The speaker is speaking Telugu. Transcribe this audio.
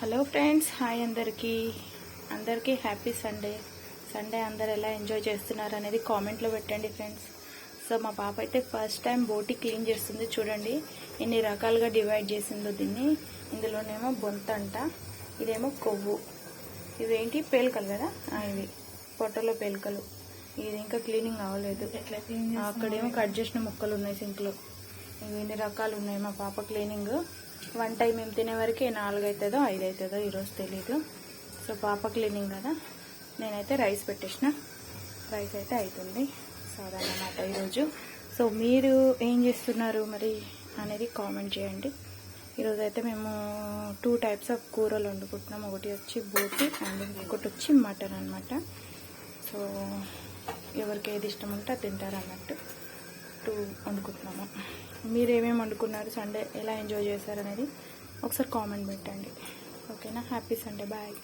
హలో ఫ్రెండ్స్ హాయ్ అందరికీ. అందరికీ హ్యాపీ సండే. సండే అందరు ఎలా ఎంజాయ్ చేస్తున్నారు అనేది కామెంట్లో పెట్టండి ఫ్రెండ్స్. సో మా పాప అయితే ఫస్ట్ టైం బోటి క్లీన్ చేస్తుంది చూడండి. ఎన్ని రకాలుగా డివైడ్ చేసిందో దీన్ని. ఇందులోనేమో బొంత అంట ఇదేమో కొవ్వు. ఇవేంటి? పేలికలు కదా? ఇవి. పొట్టలో పేలికలు. ఇది ఇంకా క్లీనింగ్ అవ్వలేదు. అక్కడేమో కట్ చేసిన ముక్కలు ఉన్నాయి సింక్లో. ఇవి ఎన్ని రకాలు ఉన్నాయి? మా పాప క్లీనింగ్. వన్ టైం మేము తినే వరకు నాలుగు అవుతుందో ఐదు అవుతుందో ఈరోజు తెలీదు. సో పాప క్లీనింగ్ కదా. నేనైతే రైస్ పెట్టేసిన. రైస్ అయితే అవుతుంది సో అదన్నమాట ఈరోజు. సో మీరు ఏం చేస్తున్నారు మరి అనేది కామెంట్ చేయండి. ఈరోజు అయితే మేము టూ టైప్స్ ఆఫ్ కూరలు వండుకుంటున్నాం. ఒకటి వచ్చి బోటి అండ్ ఇంకొకటి వచ్చి మటన్ అనమాట సో ఎవరికి ఏది ఇష్టం ఉంటే అది అన్నట్టు టూ వండుకుంటున్నాము. మీరు ఏమేమి వండుకున్నారు సండే ఎలా ఎంజాయ్ చేశారు అనేది ఒకసారి కామెంట్ పెట్టండి. ఓకేనా హ్యాపీ సండే బాయ్